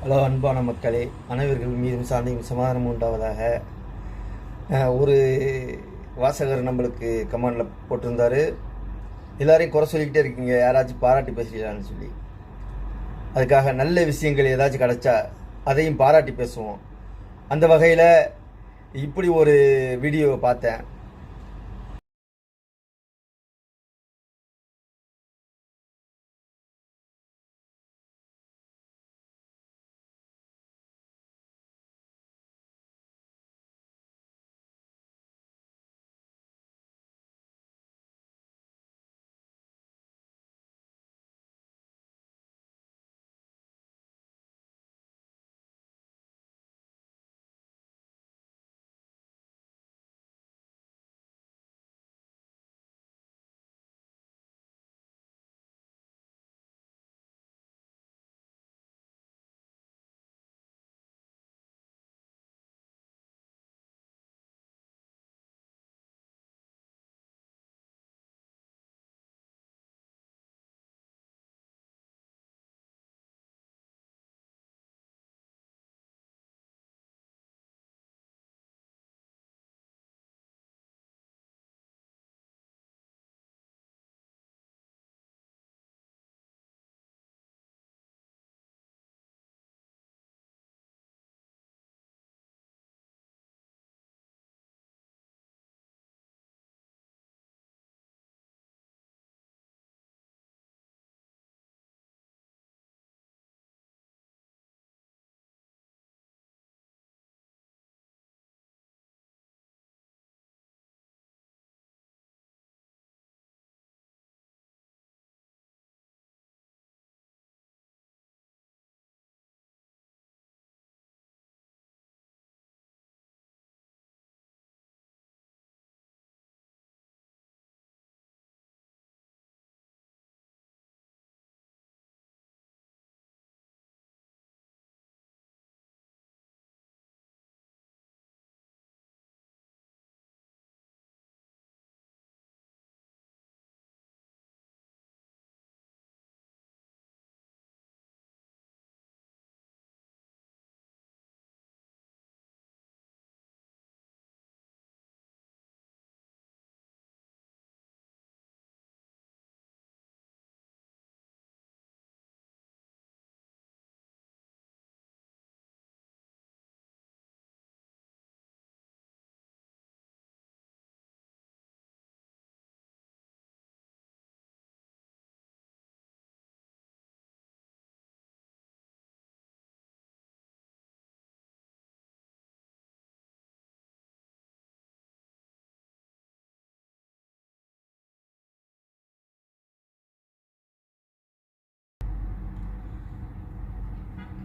Hello அன்பான மக்களே அனைவர்கள் மீதும் சாந்தியும் சமாதானம் உண்டாவதாக. ஒரு வாசகர் நம்மளுக்கு கமாண்டில் போட்டிருந்தார். எல்லாரையும் குறை சொல்லிக்கிட்டே இருக்கீங்க யாராச்சும் பாராட்டி பேசுறீங்களான்னு சொல்லி. அதுக்காக நல்ல விஷயங்கள் ஏதாச்சும் கிடச்சா அதையும் பாராட்டி பேசுவோம். அந்த வகையில் இப்படி ஒரு வீடியோவை பார்த்தேன்.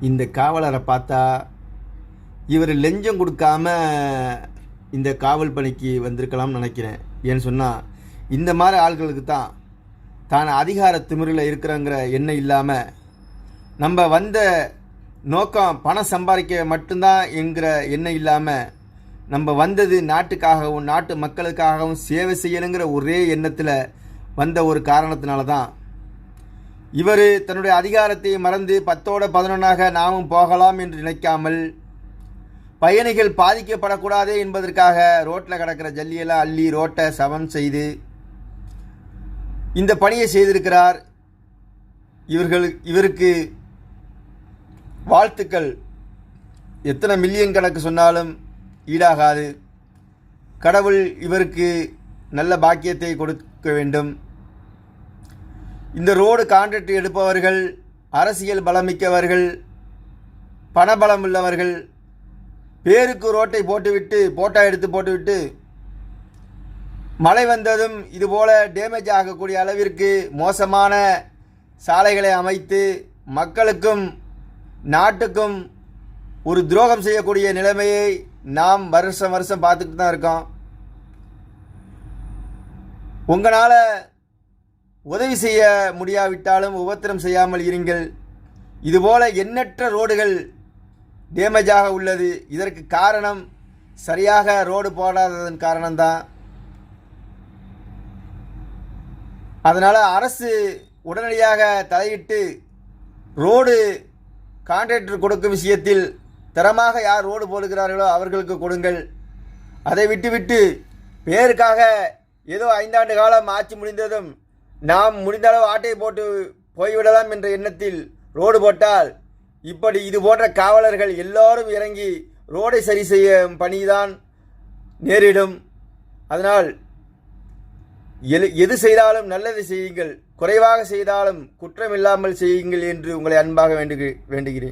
இந்த காவலரை பார்த்தா இவர் லெஞ்சம் கொடுக்காம இந்த காவல் பணிக்கு வந்திருக்கலாம்னு நினைக்கிறேன். ஏன்னு சொன்னால் இந்த மாதிரி ஆள்களுக்கு தான் தான் அதிகார திமிரில் இருக்கிறங்கிற எண்ணம் இல்லாமல் நம்ம வந்த நோக்கம் பணம் சம்பாதிக்க மட்டும்தான் என்கிற எண்ணம் இல்லாமல் நம்ம வந்தது நாட்டுக்காகவும் நாட்டு மக்களுக்காகவும் சேவை செய்யணுங்கிற ஒரே எண்ணத்தில் வந்த ஒரு காரணத்தினால தான் இவர் தன்னுடைய அதிகாரத்தை மறந்து பத்தோட பதினொன்றாக நாமும் போகலாம் என்று நினைக்காமல் பயணிகள் பாதிக்கப்படக்கூடாதே என்பதற்காக ரோட்டில் கிடக்கிற ஜல்லியெல்லாம் அள்ளி ரோட்டை சமம் செய்து இந்த பணியை செய்திருக்கிறார். இவர்கள் இவருக்கு வாழ்த்துக்கள். எத்தனை மில்லியன் கணக்கு சொன்னாலும் ஈடாகாது. கடவுள் இவருக்கு நல்ல பாக்கியத்தை கொடுக்க வேண்டும். இந்த ரோடு கான்ட்ராக்ட் எடுப்பவர்கள் அரசியல் பலமிக்கவர்கள் பணபலம் உள்ளவர்கள் பேருக்கு ரோட்டை போட்டுவிட்டு போட்டோ எடுத்து போட்டுவிட்டு மழை வந்ததும் இதுபோல் டேமேஜ் ஆகக்கூடிய அளவிற்கு மோசமான சாலைகளை அமைத்து மக்களுக்கும் நாட்டுக்கும் ஒரு துரோகம் செய்யக்கூடிய நிலைமையை நாம் வருஷம் வருஷம் பார்த்துக்கிட்டு தான் இருக்கோம். உங்களால் உதவி செய்ய முடியாவிட்டாலும் உபத்திரம் செய்யாமல் இருங்கள். இதுபோல எண்ணற்ற ரோடுகள் டேமேஜாக உள்ளது. இதற்கு காரணம் சரியாக ரோடு போடாததன் காரணம்தான். அதனால் அரசு உடனடியாக தலையிட்டு ரோடு கான்ட்ராக்டர் கொடுக்கும் விஷயத்தில் தரமாக யார் ரோடு போடுகிறார்களோ அவர்களுக்கு கொடுங்கள். அதை விட்டுவிட்டு பேருக்காக ஏதோ ஐந்தாண்டு காலம் ஆட்சி முடிந்ததும் நாம் முடிந்த அளவு ஆட்டை போட்டு போய்விடலாம் என்ற எண்ணத்தில் ரோடு போட்டால் இப்படி இது போன்ற காவலர்கள் எல்லோரும் இறங்கி ரோடை சரி செய்யும் பணிதான் நேரிடும். அதனால் எது எது செய்தாலும் நல்லது செய்யுங்கள். குறைவாக செய்தாலும் குற்றமில்லாமல் செய்யுங்கள் என்று உங்களை அன்பாக வேண்டுகி வேண்டுகிறேன்.